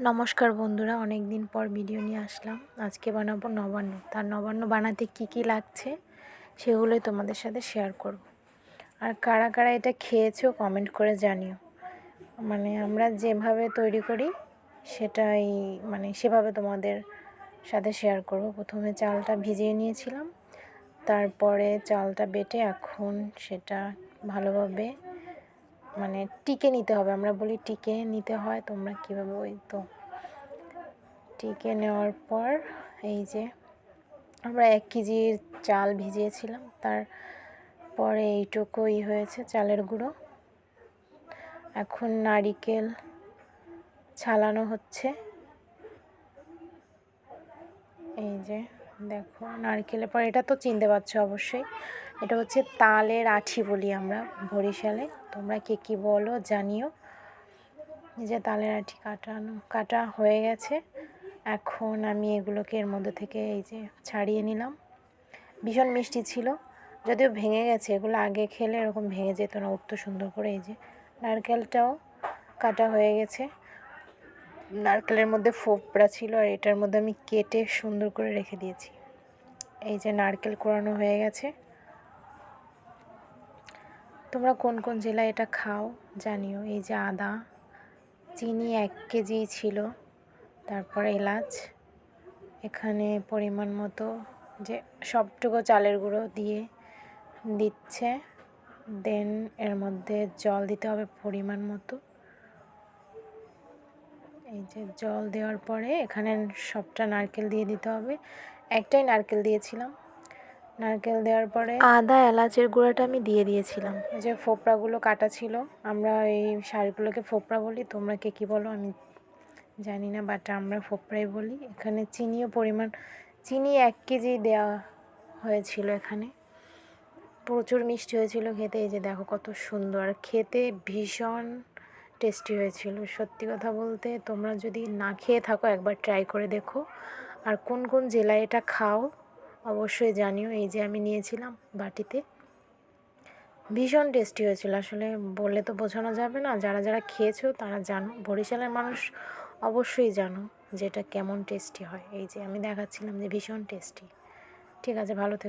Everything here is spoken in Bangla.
নমস্কার বন্ধুরা অনেক দিন পর ভিডিও নিয়ে আসলাম। আজকে বানাবো নবান্ন। তার নবান্ন বানাতে কি কি লাগছে সেগুলোই তোমাদের সাথে শেয়ার করব। আর কারা কারা এটা খেয়েছো কমেন্ট করে জানিও। মানে আমরা যেভাবে তৈরি করি সেটাই মানে সেভাবে তোমাদের সাথে শেয়ার করব। প্রথমে চালটা ভিজিয়ে নিয়েছিলাম, তারপরে চালটা বেটে এখন সেটা ভালোভাবে মানে টিকে নিতে হবে। আমরা বলি টিকে নিতে হয়, তোমরা কীভাবে ওই তো টিকে নেওয়ার পর এই যে আমরা এক কেজির চাল ভিজিয়েছিলাম, তারপরে এইটুকুই হয়েছে চালের গুঁড়ো। এখন নারিকেল ছালানো হচ্ছে। এই যে দেখো, নারকেলের পর এটা তো চিনতে পারছ অবশ্যই। এটা হচ্ছে তালের আঠি বলি আমরা বরিশালে। তোমরা কে কী বলো জানিও। যে তালের আঠি কাটানো, কাটা হয়ে গেছে। এখন আমি এগুলোকে এর মধ্যে থেকে এই যে ছাড়িয়ে নিলাম। ভীষণ মিষ্টি ছিল, যদিও ভেঙে গেছে। এগুলো আগে খেলে এরকম ভেঙে যেত না, উঠতো সুন্দর করে। এই যে নারকেলটাও কাটা হয়ে গেছে। নারকেলের মধ্যে ফোপড়া ছিল আর এটার মধ্যে আমি কেটে সুন্দর করে রেখে দিয়েছি। এই যে নারকেল কোরানো হয়ে গেছে। তোমরা কোন কোন জেলায় এটা খাও জানিও। এই যে আদা, চিনি এক কেজি ছিল, তারপর এলাচ, এখানে পরিমাণ মতো যে সবটুকু চালের গুঁড়ো দিয়ে দিচ্ছে, দেন এর মধ্যে জল দিতে হবে পরিমাণ মতো। এই যে জল দেওয়ার পরে এখানে সবটা নারকেল দিয়ে দিতে হবে। একটাই নারকেল দিয়েছিলাম। নারকেল দেওয়ার পরে আদা এলাচের গুঁড়াটা আমি দিয়ে দিয়েছিলাম। এই যে ফোপড়াগুলো কাটা ছিল আমরা এই শাড়িগুলোকে ফোপড়া বলি তোমরা কে কী বলো আমি জানি না বাট আমরা ফোপড়াই বলি। এখানে চিনিও পরিমাণ চিনি এক কেজি দেওয়া হয়েছিল এখানে। প্রচুর মিষ্টি হয়েছিল খেতে এই যে দেখো কত সুন্দর। খেতে ভীষণ টেস্টি হয়েছিল সত্যি কথা বলতে। তোমরা যদি না খেয়ে থাকো একবার ট্রাই করে দেখো। আর কোন কোন জেলায় এটা খাও অবশ্যই জানিও এই যে আমি নিয়েছিলাম বাটিতে। ভীষণ টেস্টি হয়েছিল, আসলে বললে তো বোঝানো যাবে না। যারা যারা খেয়েছো তারা জানো, বরিশালের মানুষ অবশ্যই জানো যেটা কেমন টেস্টি হয়। এই যে আমি দেখাচ্ছিলাম যে ভীষণ টেস্টি। ঠিক আছে, ভালো থেকো।